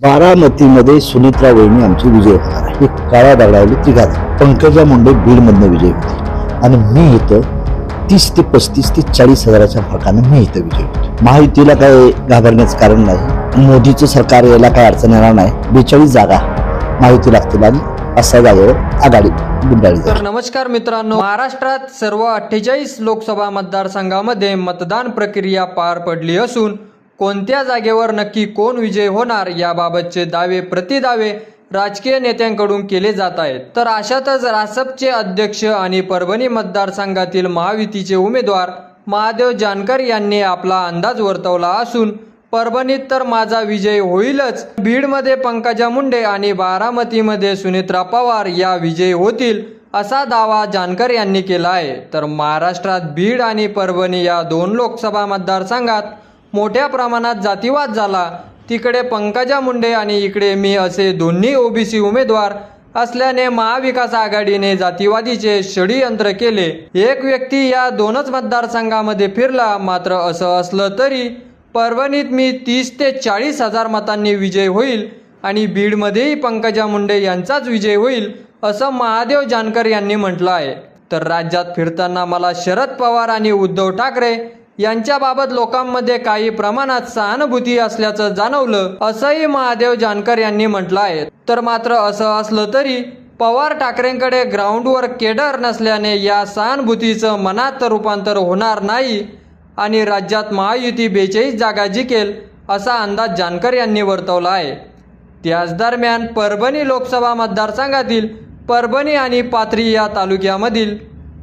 बारामतीमध्ये सुनीत्रा वहिनी आमची विजय होणार आहे. काळ्या दगडावली तिघात. पंकजा मुंडे बीडमधनं विजय होते आणि मी इथं तीस ते पस्तीस ते चाळीस हजाराच्या फरकानं मी इथं विजय होतो महायुतीला काय घाबरण्याचं कारण नाही. मोदीचं सरकार यायला काय अडचण येणार नाही. बेचाळीस जागा माहिती लागतील आणि असा जागेवर आघाडी तर नमस्कार मित्रांनो. महाराष्ट्रात सर्व अठ्ठेचाळीस लोकसभा मतदारसंघामध्ये मतदान प्रक्रिया पार पडली असून कोणत्या जागेवर नक्की कोण विजय होणार याबाबतचे दावे प्रतिदावे राजकीय नेत्यांकडून केले जात आहेत. तर अशातच रासपचे अध्यक्ष आणि परभणी मतदारसंघातील महायुतीचे उमेदवार महादेव जानकर यांनी आपला अंदाज वर्तवला असून परभणीत तर माझा विजय होईलच. बीडमध्ये पंकजा मुंडे आणि बारामतीमध्ये सुनेत्रा पवार या विजयी होतील असा दावा जानकर यांनी केला आहे. तर महाराष्ट्रात बीड आणि परभणी या दोन लोकसभा मतदारसंघात मोठ्या प्रमाणात जातीवाद झाला. तिकडे पंकजा मुंडे आणि इकडे मी असे दोन्ही ओबीसी उमेदवार असल्याने महाविकास आघाडीने जातीवादीचे षडयंत्र केले. एक व्यक्ती या दोनच मतदारसंघामध्ये फिरला मात्र असं असलं तरी परभणीत मी तीस ते चाळीस हजार मतांनी विजय होईल आणि बीडमध्येही पंकजा मुंडे यांचाच विजय होईल असं महादेव जानकर यांनी म्हटलं आहे. तर राज्यात फिरताना मला शरद पवार आणि उद्धव ठाकरे यांच्याबाबत लोकांमध्ये काही प्रमाणात सहानुभूती असल्याचं जाणवलं असंही महादेव जानकर यांनी म्हटलं आहे. तर मात्र असं असलं तरी पवार ठाकरेंकडे ग्राउंडवर केडर नसल्याने या सहानुभूतीचं मनात रूपांतर होणार नाही आणि राज्यात महायुती बेचाळीस जागा जिंकेल असा अंदाज जानकर यांनी वर्तवला आहे. त्याच दरम्यान परभणी लोकसभा मतदारसंघातील परभणी आणि पाथरी या तालुक्यामधील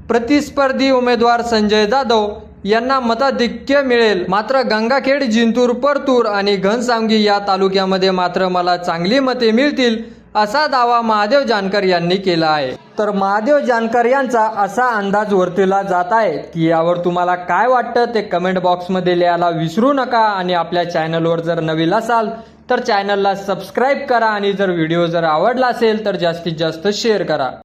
प्रतिस्पर्धी उमेदवार संजय जाधव यांना मताधिक्य मिळेल. मात्र गंगाखेड जिंतूर परतूर आणि घनसावंगी या तालुक्यामध्ये मात्र मला चांगली मते मिळतील असा दावा महादेव जानकर यांनी केला आहे. तर महादेव जानकर यांचा असा अंदाज वर्तवला जात आहे की यावर तुम्हाला काय वाटतं ते कमेंट बॉक्समध्ये लिहायला विसरू नका आणि आपल्या चॅनलवर जर नवीन असाल तर चॅनलला सबस्क्राईब करा आणि जर व्हिडिओ जर आवडला असेल तर जास्तीत जास्त शेअर करा.